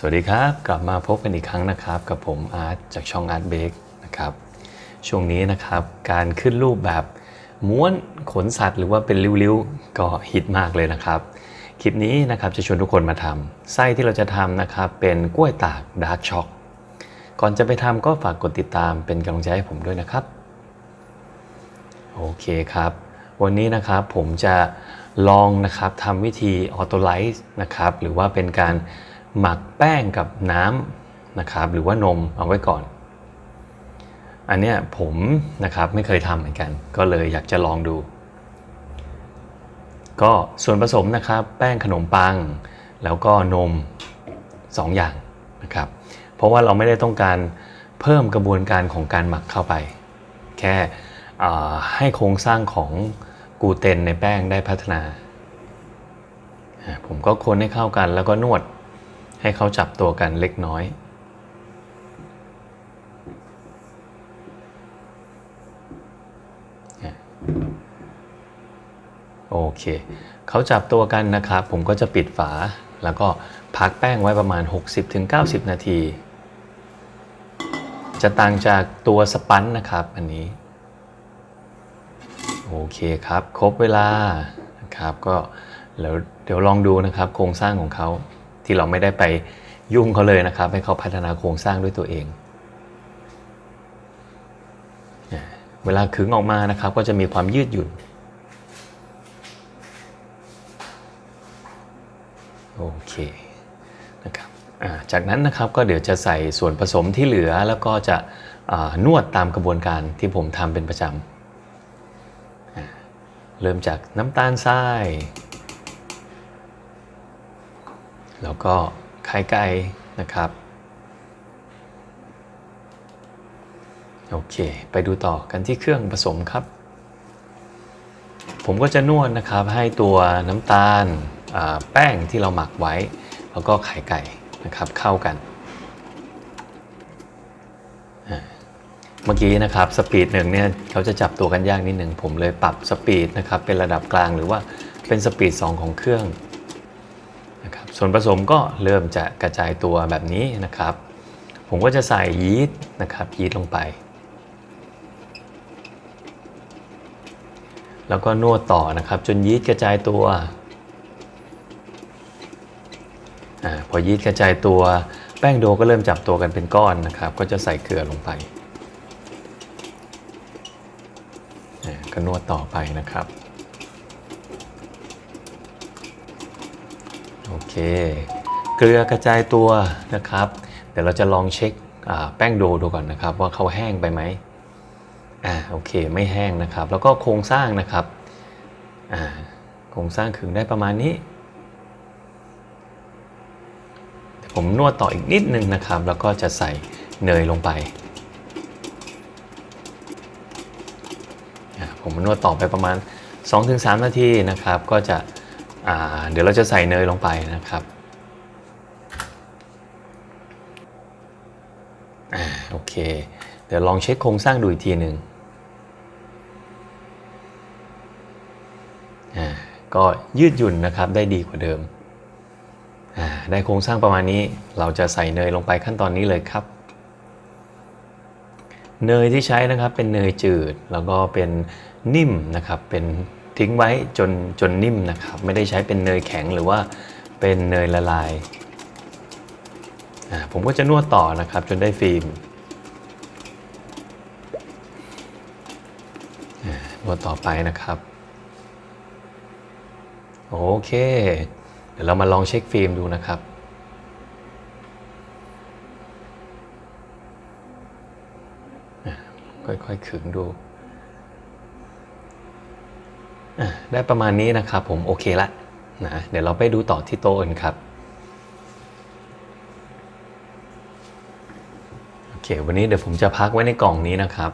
สวัสดีครับ กลับมาพบกันอีกครั้งนะครับ กับผมอาร์ตจากช่องอาร์ตเบกนะครับช่วงนี้นะครับการขึ้นรูปแบบม้วนขนสัตว์หรือว่าเป็นริ้วๆ ก็ฮิตมากเลยนะครับ คลิปนี้นะครับจะชวนทุกคนมาทำไส้ที่เราจะทำนะครับเป็นกล้วยตากดาร์กช็อกก่อนจะไปทำก็ฝากกดติดตามเป็นกำลังใจให้ผมด้วยนะครับ โอเคครับ วันนี้นะครับผมจะลองนะครับทำวิธีออโตไลซ์นะครับหรือว่าเป็นการ หมักแป้งกับน้ำนะครับ หรือว่านมเอาไว้ก่อน อันเนี้ยผมนะครับไม่เคยทำเหมือนกัน ก็เลยอยากจะลองดู ก็ส่วนผสมนะครับ แป้งขนมปัง แล้วก็นม 2 อย่างนะครับ เพราะว่าเราไม่ได้ต้องการเพิ่มกระบวนการของการหมักเข้าไป แค่ให้โครงสร้างของกูเตนในแป้งได้พัฒนา ผมก็คนให้เข้ากันแล้วก็นวด ให้เขาจับตัวกันเล็กน้อยโอเค เขาจับตัวกันนะครับ ผมก็จะปิดฝา แล้วก็พักแป้งไว้ประมาณ 60-90 นาที จะต่างจากตัวสปันนะครับ อันนี้ โอเคครับ ครบเวลานะครับ ก็แล้วเดี๋ยวลองดูนะครับ โครงสร้างของเขา ที่เราไม่ได้ไปยุ่งเขาเลยนะครับ ให้เขาพัฒนาโครงสร้างด้วยตัวเอง เวลาขึงออกมานะครับ ก็จะมีความยืดหยุ่นโอเคนะครับจากนั้นนะครับก็เดี๋ยวจะใส่ส่วนผสมที่เหลือแล้วก็จะนวดตามกระบวนการที่ผมทำเป็นประจำเริ่มจากน้ำตาลทราย แล้วก็ไข่ไก่นะครับ โอเค ไปดูต่อกันที่เครื่องผสมครับ ผมก็จะนวดนะครับให้ตัวน้ำตาลแป้งที่เราหมักไว้ แล้วก็ไข่ไก่นะครับเข้ากันเมื่อกี้นะครับสปีดหนึ่งเนี่ยเขาจะจับตัวกันยากนิดหนึ่งผมเลยปรับสปีดนะครับเป็นระดับกลางหรือว่าเป็นสปีด2ของเครื่อง ส่วนผสมก็เริ่มจะกระจายตัวแบบนี้นะครับ ผมก็จะใส่ยีสต์นะครับยีสต์ลงไป แล้วก็นวดต่อนะครับ จนยีสต์กระจายตัวอพอยีสต์กระจายตัวแป้งโดก็เริ่มจับตัวกันเป็นก้อนนะครับ ก็จะใส่เกลือลงไปก็นวดต่อไปนะครับ โอ เค เกลือกระจายตัวนะครับ เดี๋ยวเราจะลองเช็คแป้งโดดูก่อนนะครับ ว่าเขาแห้งไปไหมอ่าโอเคไม่แห้งนะครับ แล้วก็โครงสร้างนะครับอ่าโครงสร้างขึงได้ประมาณนี้ผมนวดต่ออีกนิดนึงนะครับ แล้วก็จะใส่เนยลงไป ผมนวดต่อไปประมาณ 2-3 นาทีนะครับ ก็จะ เดี๋ยวเราจะใส่เนยลงไปนะครับอ่าโอเค เดี๋ยวลองเช็คโครงสร้างดูอีกทีหนึ่งอ่าก็ยืดหยุ่นนะครับได้ดีกว่าเดิมอ่าได้โครงสร้างประมาณนี้เราจะใส่เนยลงไปขั้นตอนนี้เลยครับ เนยที่ใช้นะครับเป็นเนยจืดแล้วก็เป็นนิ่มนะครับเป็น ทิ้งไว้จนจนนิ่มนะครับ ไม่ได้ใช้เป็นเนยแข็งหรือว่าเป็นเนยละลาย ผมก็จะนวดต่อนะครับจนได้ฟิล์มนวดต่อไปนะครับ โอเค เดี๋ยวเรามาลองเช็คฟิล์มดูนะครับค่อยๆขึงดู ได้ประมาณนี้นะครับผมโอเคละนะเดี๋ยวเราไปดูต่อที่โต๊ะกันครับโอเควันนี้เดี๋ยวผมจะพักไว้ในกล่องนี้นะครับ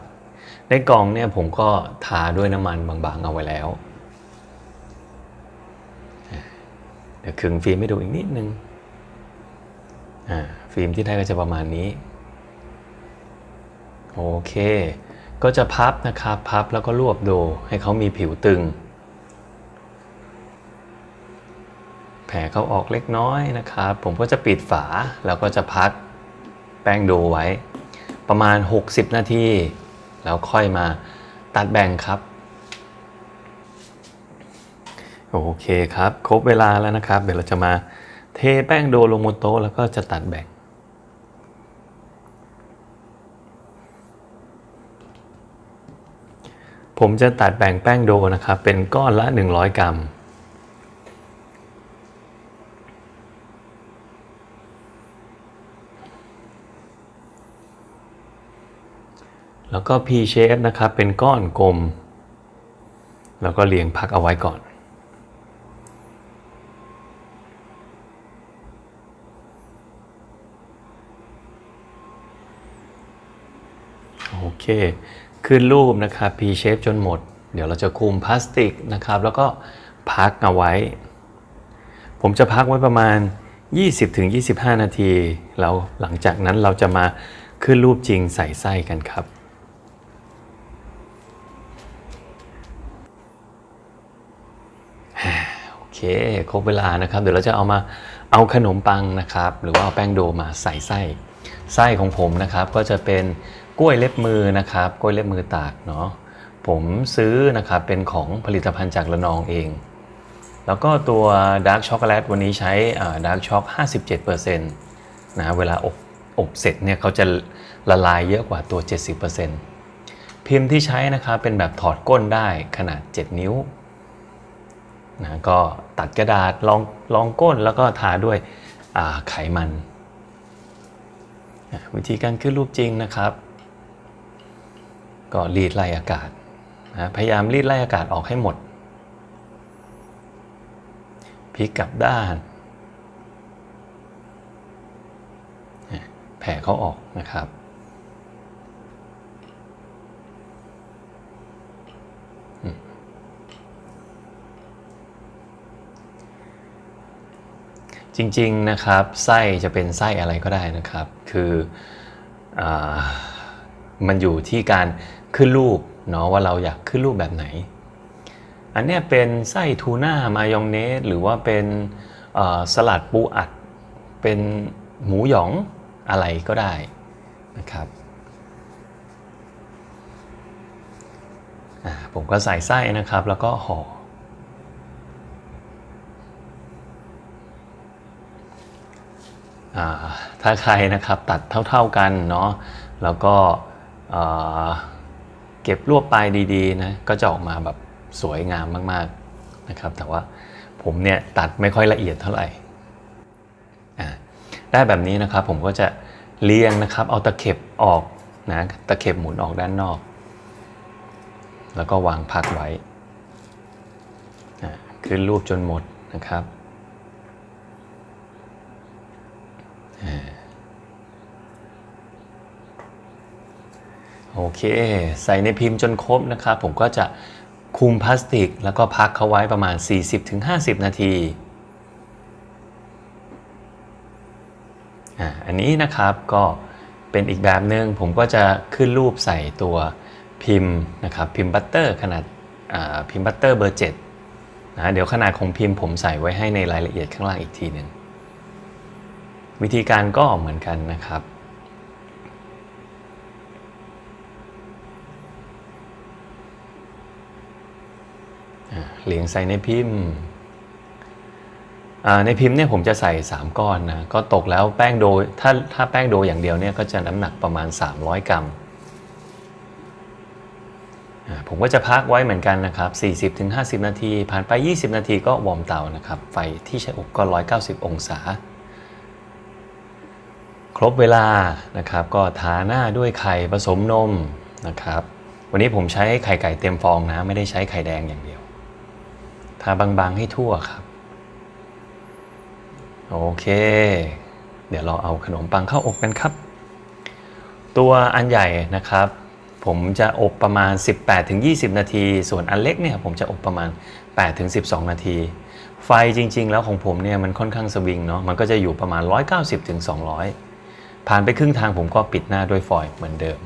ในกล่องเนี่ยผมก็ทาด้วยน้ำมันบางๆเอาไว้แล้ว เดี๋ยวขึงฟิล์มให้ดูอีกนิดนึงอ่าฟิล์มที่ได้ก็จะประมาณนี้โอเค ก็จะพับนะครับ พับแล้วก็รวบโดให้เขามีผิวตึง แผผ่เข้าออกเล็กน้อยนะครับ ผมก็จะปิดฝาแล้วก็จะพักแป้งโดไว้ ประมาณ 60 นาที แล้วค่อยมาตัดแบ่งครับ โอเคครับ ครบเวลาแล้วนะครับ เดี๋ยวเราจะมาเทแป้งโดลงบนโต๊ะแล้วก็จะตัดแบ่งผมจะตัดแบ่งแป้งโดนะครับ เป็นก้อนละ 100 กรัม แล้วก็ P shape นะครับ เป็นก้อนกลม แล้วก็เรียงพักเอาไว้ก่อน โอเค ขึ้นรูปนะครับ P shape จนหมด เดี๋ยวเราจะคุมพลาสติกนะครับ แล้วก็พักเอาไว้ ผมจะพักไว้ประมาณ 20-25 นาที แล้วหลังจากนั้นเราจะมาขึ้นรูปจริงใส่ไส้กันครับ โอ เคครบเวลานะครับ เดี๋ยวเราจะเอามาเอาขนมปังนะครับ หรือว่าเอาแป้งโดมาใส่ไส้ไส้ของผมนะครับก็จะเป็นกล้วยเล็บมือนะครับ กล้วยเล็บมือตากเนาะผมซื้อนะครับเป็นของผลิตภัณฑ์จากระนองเอง แล้วก็ตัวดาร์กช็อกโกแลตวันนี้ใช้ดาร์กช็อก57%นะเวลาอบอบเสร็จเนี่ยเขาจะละลายเยอะกว่าตัว 70%พิมพ์ที่ใช้นะครับเป็นแบบถอดก้นได้ขนาด 7 นิ้ว นะก็ตัดกระดาษรองรองก้นแล้วก็ทาด้วยไขมัน วิธีการขึ้นรูปจริงนะครับ ก็รีดไล่อากาศนะพยายามรีดไล่อากาศออกให้หมดพลิกกลับด้าน แผ่เขาออกนะครับ จริงๆนะครับไส้จะเป็นไส้อะไรก็ได้นะครับ คืออมันอยู่ที่การขึ้นรูปเนาะว่าเราอยากขึ้นรูปแบบไหน อันนี้เป็นไส้ทูน่ามายองเนสหรือว่าเป็นสลัดปูอัด เป็นหมูหยองอะไรก็ได้นะครับผมก็ใส่ไส้นะครับแล้วก็ห่อ ถ้าใครนะครับตัดเท่าๆกันเนาะแล้วก็เก็บรวบปลายดีๆนะก็จะออกมาแบบสวยงามมากๆนะครับ แต่ว่าผมเนี่ยตัดไม่ค่อยละเอียดเท่าไหร่ได้แบบนี้นะครับผมก็จะเลี้ยงนะครับเอาตะเข็บออกนะตะเข็บหมุนออกด้านนอก แล้วก็วางพักไว้ขึ้นรูปจนหมดนะครับ เค ใส่ในพิมพ์จนครบนะครับผมก็จะคุมพลาสติก แล้วก็พักเขาไว้ประมาณ 40-50 นาทีอันนี้นะครับก็เป็นอีกแบบหนึ่งผมก็จะขึ้นรูปใส่ตัวพิมพ์นะครับพิมพ์บัตเตอร์ขนาดพิมพ์บัตเตอร์เบอร์7นะเดี๋ยวขนาดของพิมพ์ผมใส่ไว้ให้ในรายละเอียดข้างล่างอีกทีหนึ่งวิธีการก็เหมือนกันนะครับ เหลียงใส่ในพิมพ์ในพิมพ์เนี่ยผมจะใส่ 3 ก้อนนะก็ตกแล้วแป้งโดถ้าถ้าแป้งโดอย่างเดียวเนี่ยก็จะน้ำหนักประมาณ 300 กรัมผมก็จะพักไว้เหมือนกันนะครับ 40-50 นาที ผ่านไป 20 นาทีก็วอร์มเตานะครับ ไฟที่ใช้อบก็ 190 องศา ครบเวลานะครับก็ทาหน้าด้วยไข่ผสมนมนะครับ วันนี้ผมใช้ไข่ไก่เต็มฟองนะ ไม่ได้ใช้ไข่แดงอย่างเดียว ทาบางๆให้ทั่วครับ โอเค เดี๋ยวเราเอาขนมปังเข้าอบกันครับ ตัวอันใหญ่นะครับ ผมจะอบประมาณ 18-20 นาที ส่วนอันเล็กเนี่ยผมจะอบประมาณ 8-12 นาที ไฟจริง ๆ แล้วของผมเนี่ยมันค่อนข้างสวิงเนาะมันก็จะอยู่ประมาณ 190-200 ผ่านไปครึ่งทางผมก็ปิดหน้าด้วยฟอยล์เหมือนเดิม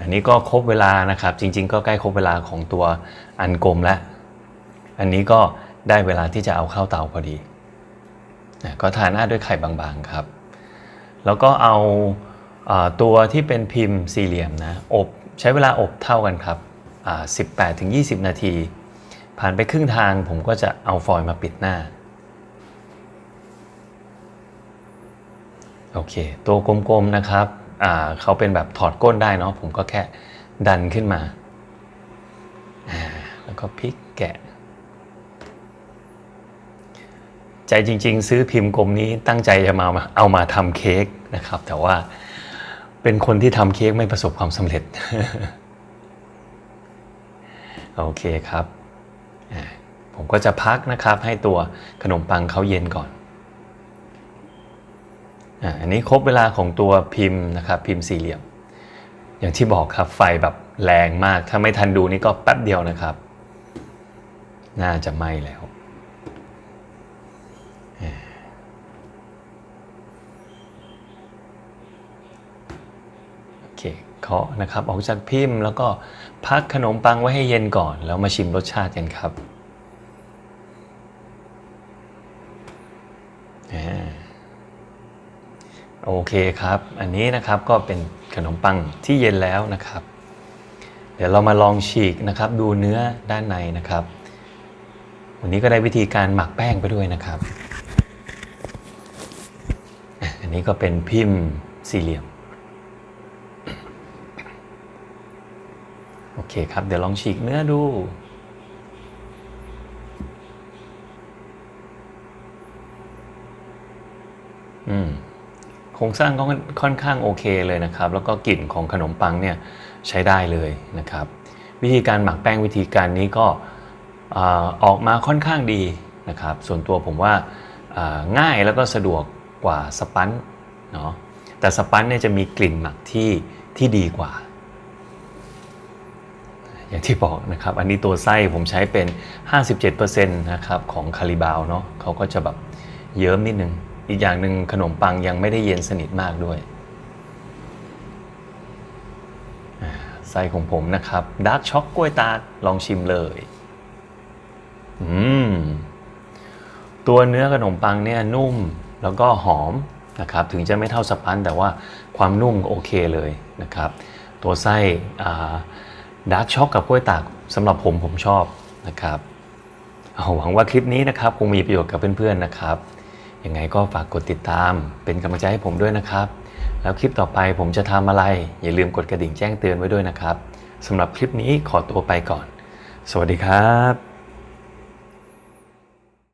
อันนี้ก็ครบเวลานะครับ จริง ๆ ก็ใกล้ครบเวลาของตัวอันกลมแล้ว อันนี้ก็ได้เวลาที่จะเอาเข้าเตาพอดีนะก็ทาหน้าด้วยไข่บางๆครับ แล้วก็เอาอ่อตัวที่เป็นพิมพ์สี่เหลี่ยมนะอบใช้เวลาอบเท่ากันครับ18ถึง20 นาที ผ่านไปครึ่งทางผมก็จะเอาฟอยล์มาปิดหน้าโอเค ตัวกลมๆนะครับ เขาเป็นแบบถอดก้นได้เนาะผมก็แค่ดันขึ้นมา แล้วก็พลิกแกะ ใจจริง ๆ ซื้อพิมพ์กลมนี้ตั้งใจจะมาเอามาทำเค้กนะครับ แต่ว่าเป็นคนที่ทำเค้กไม่ประสบความสำเร็จ โอเคครับ ผมก็จะพักนะครับให้ตัวขนมปังเขาเย็นก่อน อันนี้ครบเวลาของตัวพิมพ์นะครับพิมพ์สี่เหลี่ยม อย่างที่บอกครับไฟแบบแรงมากถ้าไม่ทันดูนี่ก็แป๊บเดียวนะครับ น่าจะไหม้แล้วโอเคเคาะนะครับออกจากพิมพ์แล้วก็พักขนมปังไว้ให้เย็นก่อน แล้วมาชิมรสชาติกันครับอ่าโอ เคครับ อันนี้นะครับก็เป็นขนมปังที่เย็นแล้วนะครับ เดี๋ยวเรามาลองฉีกนะครับ ดูเนื้อด้านในนะครับ วันนี้ก็ได้วิธีการหมักแป้งไปด้วยนะครับ อันนี้ก็เป็นพิมพ์สี่เหลี่ยม โอเคครับ เดี๋ยวลองฉีกเนื้อดูอืม โครงสร้างก็ค่อนข้างโอเคเลยนะครับ แล้วก็กลิ่นของขนมปังเนี่ยใช้ได้เลยนะครับ วิธีการหมักแป้งวิธีการนี้ก็ออกมาค่อนข้างดีนะครับ ส่วนตัวผมว่าอ่าง่ายแล้วก็สะดวกกว่าสปันเนาะแต่สปันเนี่ยจะมีกลิ่นหมักที่ที่ดีกว่า อย่างที่บอกนะครับ อันนี้ตัวไส้ผมใช้เป็น 57%นะครับของคาริบาวเนาะเขาก็จะแบบเยิ้มนิดนึง อีกอย่างหนึ่งขนมปังยังไม่ได้เย็นสนิทมากด้วยไส้ของผมนะครับดาร์กช็อกกล้วยตากลองชิมเลยอืมตัวเนื้อขนมปังเนี่ยนุ่มแล้วก็หอมนะครับถึงจะไม่เท่าสปันแต่ว่าความนุ่มโอเคเลยนะครับ ตัวไส้ดาร์กช็อกกับกล้วยตากสำหรับผมผมชอบนะครับหวังว่าคลิปนี้นะครับคงมีประโยชน์กับเพื่อนๆนะครับ ยังไงก็ฝากกดติดตาม เป็นกำลังใจให้ผมด้วยนะครับ แล้วคลิปต่อไปผมจะทำอะไร อย่าลืมกดกระดิ่งแจ้งเตือนไว้ด้วยนะครับสำหรับคลิปนี้ขอตัวไปก่อน สวัสดีครับ